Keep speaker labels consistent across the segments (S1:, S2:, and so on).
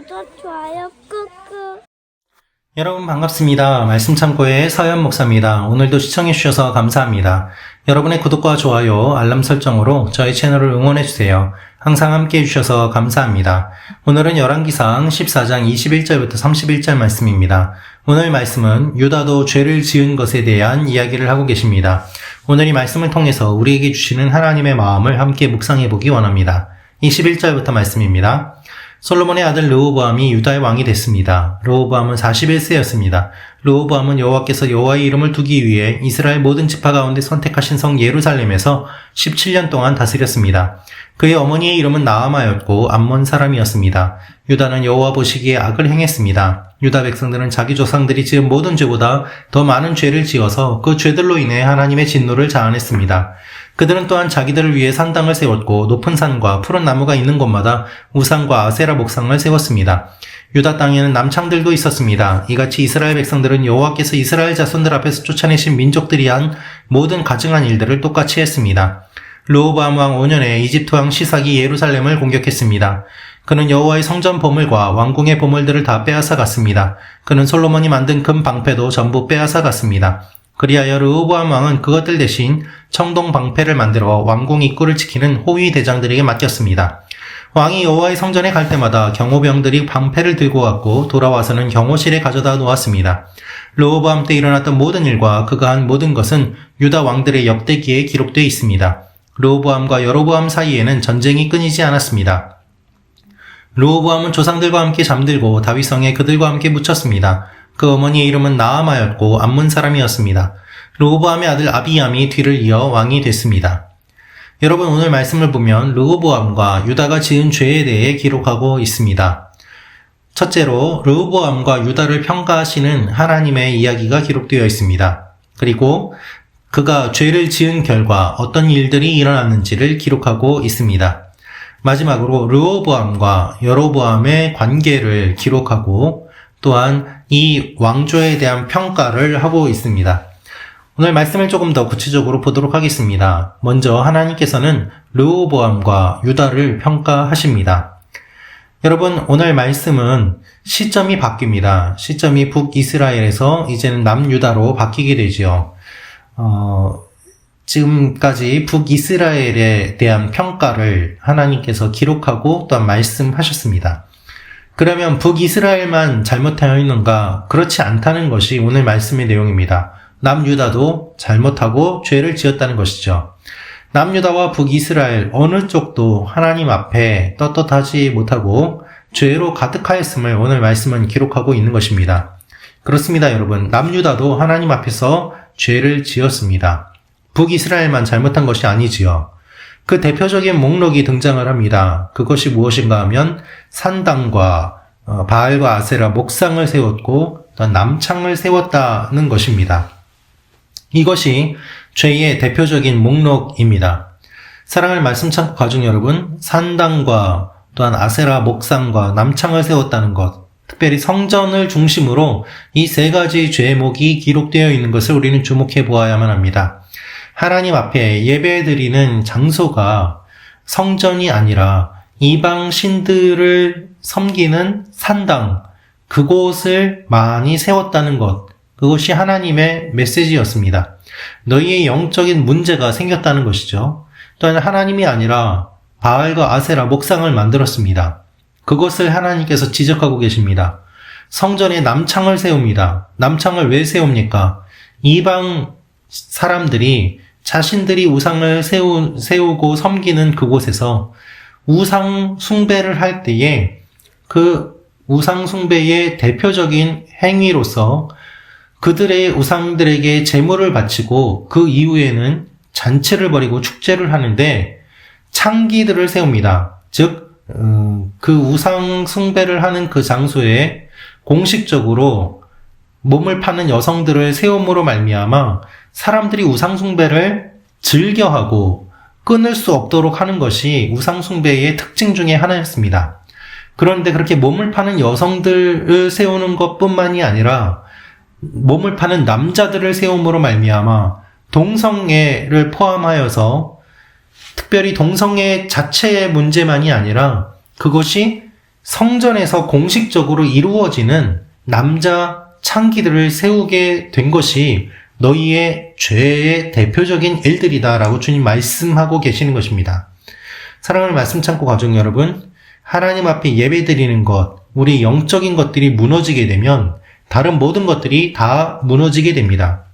S1: 구독, 좋아요 꾹꾹.
S2: 여러분 반갑습니다. 말씀 창고의 서현 목사입니다. 오늘도 시청해 주셔서 감사합니다. 여러분의 구독과 좋아요, 알람 설정으로 저희 채널을 응원해 주세요. 항상 함께 해 주셔서 감사합니다. 오늘은 열왕기상 14장 21절부터 31절 말씀입니다. 오늘 말씀은 유다도 죄를 지은 것에 대한 이야기를 하고 계십니다. 오늘 이 말씀을 통해서 우리에게 주시는 하나님의 마음을 함께 묵상해 보기 원합니다. 21절부터 말씀입니다. 솔로몬의 아들 르호보암이 유다의 왕이 됐습니다. 르호보암은 41세였습니다. 르호보암은 여호와께서 여호와의 이름을 두기 위해 이스라엘 모든 지파 가운데 선택하신 성 예루살렘에서 17년 동안 다스렸습니다. 그의 어머니의 이름은 나아마였고 암몬 사람이었습니다. 유다는 여호와 보시기에 악을 행했습니다. 유다 백성들은 자기 조상들이 지은 모든 죄보다 더 많은 죄를 지어서 그 죄들로 인해 하나님의 진노를 자아냈습니다. 그들은 또한 자기들을 위해 산당을 세웠고 높은 산과 푸른 나무가 있는 곳마다 우상과 아세라 목상을 세웠습니다. 유다 땅에는 남창들도 있었습니다. 이같이 이스라엘 백성들은 여호와께서 이스라엘 자손들 앞에서 쫓아내신 민족들이 한 모든 가증한 일들을 똑같이 했습니다. 르호보암 왕 5년에 이집트 왕 시삭이 예루살렘을 공격했습니다. 그는 여호와의 성전 보물과 왕궁의 보물들을 다 빼앗아 갔습니다. 그는 솔로몬이 만든 금 방패도 전부 빼앗아 갔습니다. 그리하여 르호보암 왕은 그것들 대신 청동 방패를 만들어 왕궁 입구를 지키는 호위 대장들에게 맡겼습니다. 왕이 여호와의 성전에 갈 때마다 경호병들이 방패를 들고 왔고 돌아와서는 경호실에 가져다 놓았습니다. 르호보암 때 일어났던 모든 일과 그가 한 모든 것은 유다 왕들의 역대기에 기록되어 있습니다. 르호보암과 여로보암 사이에는 전쟁이 끊이지 않았습니다. 르호보암은 조상들과 함께 잠들고 다윗성에 그들과 함께 묻혔습니다. 그 어머니의 이름은 나아마였고 암문 사람이었습니다. 르호보암의 아들 아비암이 뒤를 이어 왕이 됐습니다. 여러분 오늘 말씀을 보면 르호보암과 유다가 지은 죄에 대해 기록하고 있습니다. 첫째로 르호보암과 유다를 평가하시는 하나님의 이야기가 기록되어 있습니다. 그리고 그가 죄를 지은 결과 어떤 일들이 일어났는지를 기록하고 있습니다. 마지막으로 르호보암과 여로보암의 관계를 기록하고 또한 이 왕조에 대한 평가를 하고 있습니다. 오늘 말씀을 조금 더 구체적으로 보도록 하겠습니다. 먼저 하나님께서는 르호보암과 유다를 평가하십니다. 여러분 오늘 말씀은 시점이 바뀝니다. 시점이 북이스라엘에서 이제는 남유다로 바뀌게 되지요. 어, 지금까지 북이스라엘에 대한 평가를 하나님께서 기록하고 또한 말씀하셨습니다. 그러면 북이스라엘만 잘못하여 있는가? 그렇지 않다는 것이 오늘 말씀의 내용입니다. 남유다도 잘못하고 죄를 지었다는 것이죠. 남유다와 북이스라엘 어느 쪽도 하나님 앞에 떳떳하지 못하고 죄로 가득하였음을 오늘 말씀은 기록하고 있는 것입니다. 그렇습니다, 여러분. 남유다도 하나님 앞에서 죄를 지었습니다. 북이스라엘만 잘못한 것이 아니지요. 그 대표적인 목록이 등장을 합니다. 그것이 무엇인가 하면 산당과 어, 바알과 아세라 목상을 세웠고 남창을 세웠다는 것입니다. 이것이 죄의 대표적인 목록입니다. 사랑할 말씀 창고 가족 여러분, 산당과 또한 아세라 목상과 남창을 세웠다는 것, 특별히 성전을 중심으로 이 세 가지 죄목이 기록되어 있는 것을 우리는 주목해 보아야만 합니다. 하나님 앞에 예배드리는 장소가 성전이 아니라 이방 신들을 섬기는 산당, 그곳을 많이 세웠다는 것, 그것이 하나님의 메시지였습니다. 너희의 영적인 문제가 생겼다는 것이죠. 또한 하나님이 아니라 바알과 아세라 목상을 만들었습니다. 그것을 하나님께서 지적하고 계십니다. 성전에 남창을 세웁니다. 남창을 왜 세웁니까? 이방 사람들이 자신들이 우상을 세우, 세우고 섬기는 그곳에서 우상 숭배를 할 때에 그 우상 숭배의 대표적인 행위로서 그들의 우상들에게 제물을 바치고 그 이후에는 잔치를 벌이고 축제를 하는데 창기들을 세웁니다. 즉, 음, 그 우상 숭배를 하는 그 장소에 공식적으로 몸을 파는 여성들을 세움으로 말미암아 사람들이 우상 숭배를 즐겨하고 끊을 수 없도록 하는 것이 우상 숭배의 특징 중의 하나였습니다. 그런데 그렇게 몸을 파는 여성들을 세우는 것뿐만이 아니라 몸을 파는 남자들을 세움으로 말미암아 동성애를 포함하여서 특별히 동성애 자체의 문제만이 아니라 그것이 성전에서 공식적으로 이루어지는 남자 창기들을 세우게 된 것이 너희의 죄의 대표적인 일들이다라고 주님 말씀하고 계시는 것입니다. 사랑하는 말씀 창고 가족 여러분, 하나님 앞에 예배 드리는 것, 우리 영적인 것들이 무너지게 되면 다른 모든 것들이 다 무너지게 됩니다.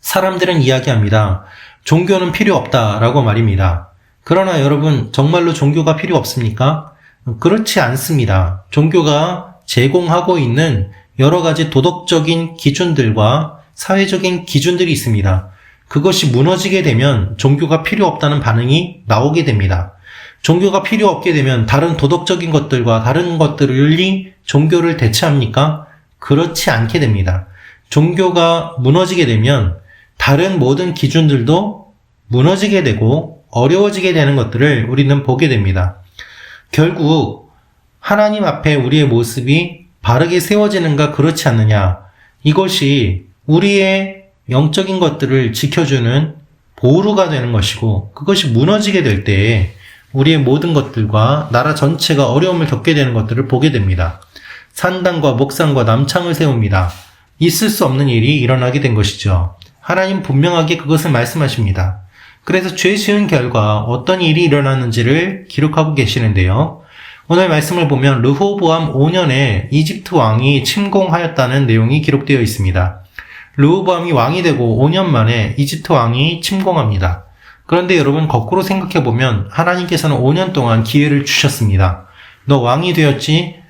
S2: 사람들은 이야기합니다. 종교는 필요 없다라고 말입니다. 그러나 여러분, 정말로 종교가 필요 없습니까? 그렇지 않습니다. 종교가 제공하고 있는 여러 가지 도덕적인 기준들과 사회적인 기준들이 있습니다. 그것이 무너지게 되면 종교가 필요 없다는 반응이 나오게 됩니다. 종교가 필요 없게 되면 다른 도덕적인 것들과 다른 것들이 종교를 대체합니까? 그렇지 않게 됩니다. 종교가 무너지게 되면 다른 모든 기준들도 무너지게 되고 어려워지게 되는 것들을 우리는 보게 됩니다. 결국 하나님 앞에 우리의 모습이 바르게 세워지는가 그렇지 않느냐 이것이 우리의 영적인 것들을 지켜주는 보루가 되는 것이고 그것이 무너지게 될 때에 우리의 모든 것들과 나라 전체가 어려움을 겪게 되는 것들을 보게 됩니다. 산당과 목상과 남창을 세웁니다. 있을 수 없는 일이 일어나게 된 것이죠. 하나님 분명하게 그것을 말씀하십니다. 그래서 죄 지은 결과 어떤 일이 일어났는지를 기록하고 계시는데요. 오늘 말씀을 보면 르호보암 5년에 이집트 왕이 침공하였다는 내용이 기록되어 있습니다. 르호보암이 왕이 되고 5년 만에 이집트 왕이 침공합니다. 그런데 여러분 거꾸로 생각해 보면 하나님께서는 5년 동안 기회를 주셨습니다. 너 왕이 되었지?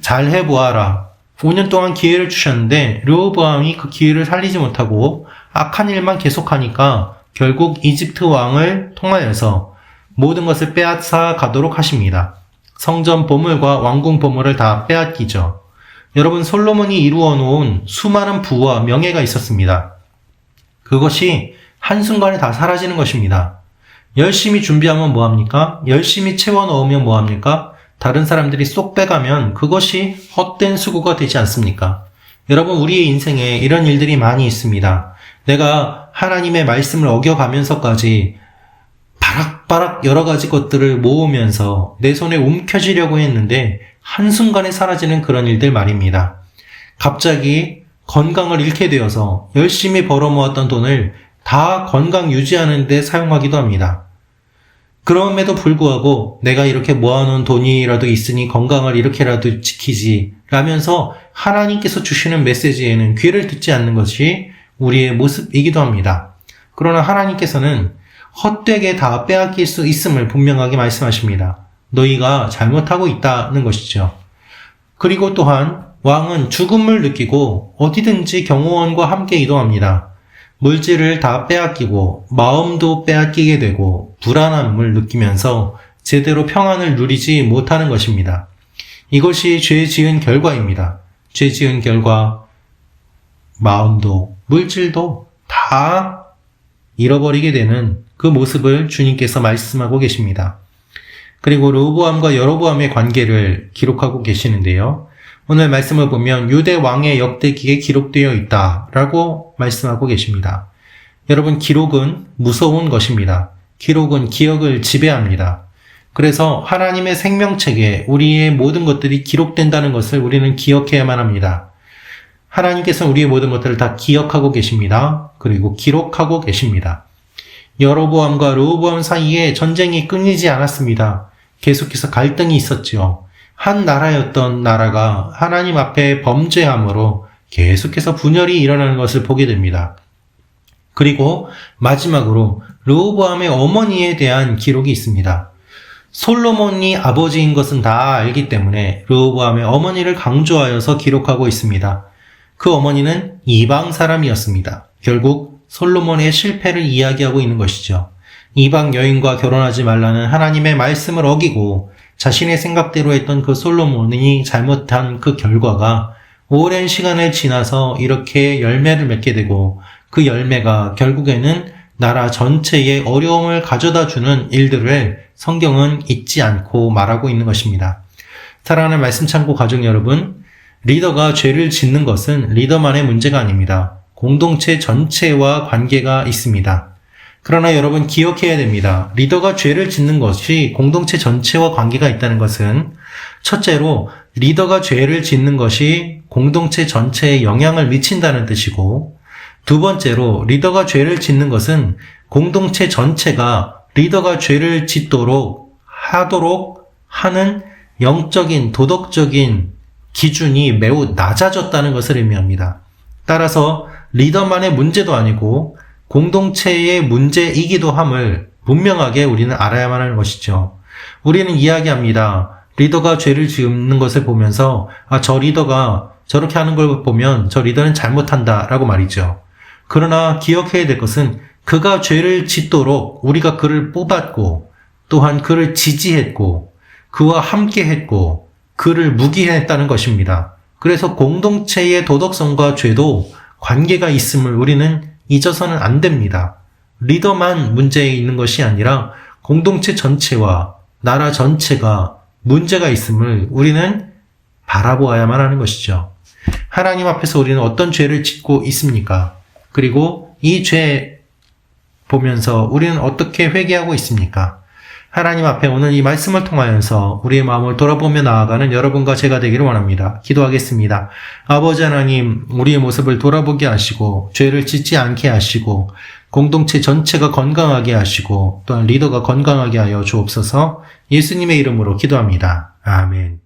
S2: 잘 해보아라. 5년 동안 기회를 주셨는데 르호보암이 그 기회를 살리지 못하고 악한 일만 계속하니까 결국 이집트 왕을 통하여서 모든 것을 빼앗아 가도록 하십니다. 성전 보물과 왕궁 보물을 다 빼앗기죠. 여러분 솔로몬이 이루어 놓은 수많은 부와 명예가 있었습니다. 그것이 한순간에 다 사라지는 것입니다. 열심히 준비하면 뭐합니까? 열심히 채워 넣으면 뭐합니까? 다른 사람들이 쏙 빼가면 그것이 헛된 수고가 되지 않습니까? 여러분, 우리의 인생에 이런 일들이 많이 있습니다. 내가 하나님의 말씀을 어겨가면서까지 바락바락 여러 가지 것들을 모으면서 내 손에 움켜쥐려고 했는데 한순간에 사라지는 그런 일들 말입니다. 갑자기 건강을 잃게 되어서 열심히 벌어 모았던 돈을 다 건강 유지하는 데 사용하기도 합니다. 그럼에도 불구하고 내가 이렇게 모아놓은 돈이라도 있으니 건강을 이렇게라도 지키지 라면서 하나님께서 주시는 메시지에는 귀를 듣지 않는 것이 우리의 모습이기도 합니다. 그러나 하나님께서는 헛되게 다 빼앗길 수 있음을 분명하게 말씀하십니다. 너희가 잘못하고 있다는 것이죠. 그리고 또한 왕은 죽음을 느끼고 어디든지 경호원과 함께 이동합니다. 물질을 다 빼앗기고 마음도 빼앗기게 되고 불안함을 느끼면서 제대로 평안을 누리지 못하는 것입니다. 이것이 죄 지은 결과입니다. 죄 지은 결과 마음도 물질도 다 잃어버리게 되는 그 모습을 주님께서 말씀하고 계십니다. 그리고 로보암과 여로보암의 관계를 기록하고 계시는데요. 오늘 말씀을 보면 유대 왕의 역대기에 기록되어 있다라고 말씀하고 계십니다. 여러분 기록은 무서운 것입니다. 기록은 기억을 지배합니다. 그래서 하나님의 생명책에 우리의 모든 것들이 기록된다는 것을 우리는 기억해야만 합니다. 하나님께서 우리의 모든 것들을 다 기억하고 계십니다. 그리고 기록하고 계십니다. 여로보암과 르호보암 사이에 전쟁이 끊이지 않았습니다. 계속해서 갈등이 있었지요. 한 나라였던 나라가 하나님 앞에 범죄함으로 계속해서 분열이 일어나는 것을 보게 됩니다. 그리고 마지막으로 르호보암의 어머니에 대한 기록이 있습니다. 솔로몬이 아버지인 것은 다 알기 때문에 르호보암의 어머니를 강조하여서 기록하고 있습니다. 그 어머니는 이방 사람이었습니다. 결국 솔로몬의 실패를 이야기하고 있는 것이죠. 이방 여인과 결혼하지 말라는 하나님의 말씀을 어기고 자신의 생각대로 했던 그 솔로몬이 잘못한 그 결과가 오랜 시간을 지나서 이렇게 열매를 맺게 되고 그 열매가 결국에는 나라 전체에 어려움을 가져다 주는 일들을 성경은 잊지 않고 말하고 있는 것입니다. 사랑하는 말씀 창고 가족 여러분, 리더가 죄를 짓는 것은 리더만의 문제가 아닙니다. 공동체 전체와 관계가 있습니다. 그러나 여러분 기억해야 됩니다. 리더가 죄를 짓는 것이 공동체 전체와 관계가 있다는 것은 첫째로 리더가 죄를 짓는 것이 공동체 전체에 영향을 미친다는 뜻이고 두 번째로 리더가 죄를 짓는 것은 공동체 전체가 리더가 죄를 짓도록 하도록 하는 영적인 도덕적인 기준이 매우 낮아졌다는 것을 의미합니다. 따라서 리더만의 문제도 아니고 공동체의 문제이기도 함을 분명하게 우리는 알아야만 하는 것이죠. 우리는 이야기합니다. 리더가 죄를 짓는 것을 보면서 아, 저 리더가 저렇게 하는 걸 보면 저 리더는 잘못한다 라고 말이죠. 그러나 기억해야 될 것은 그가 죄를 짓도록 우리가 그를 뽑았고 또한 그를 지지했고 그와 함께 했고 그를 무기했다는 것입니다. 그래서 공동체의 도덕성과 죄도 관계가 있음을 우리는 잊어서는 안 됩니다. 리더만 문제에 있는 것이 아니라 공동체 전체와 나라 전체가 문제가 있음을 우리는 바라보아야만 하는 것이죠. 하나님 앞에서 우리는 어떤 죄를 짓고 있습니까? 그리고 이 죄 보면서 우리는 어떻게 회개하고 있습니까? 하나님 앞에 오늘 이 말씀을 통하여서 우리의 마음을 돌아보며 나아가는 여러분과 제가 되기를 원합니다. 기도하겠습니다. 아버지 하나님, 우리의 모습을 돌아보게 하시고, 죄를 짓지 않게 하시고, 공동체 전체가 건강하게 하시고, 또한 리더가 건강하게 하여 주옵소서 예수님의 이름으로 기도합니다. 아멘.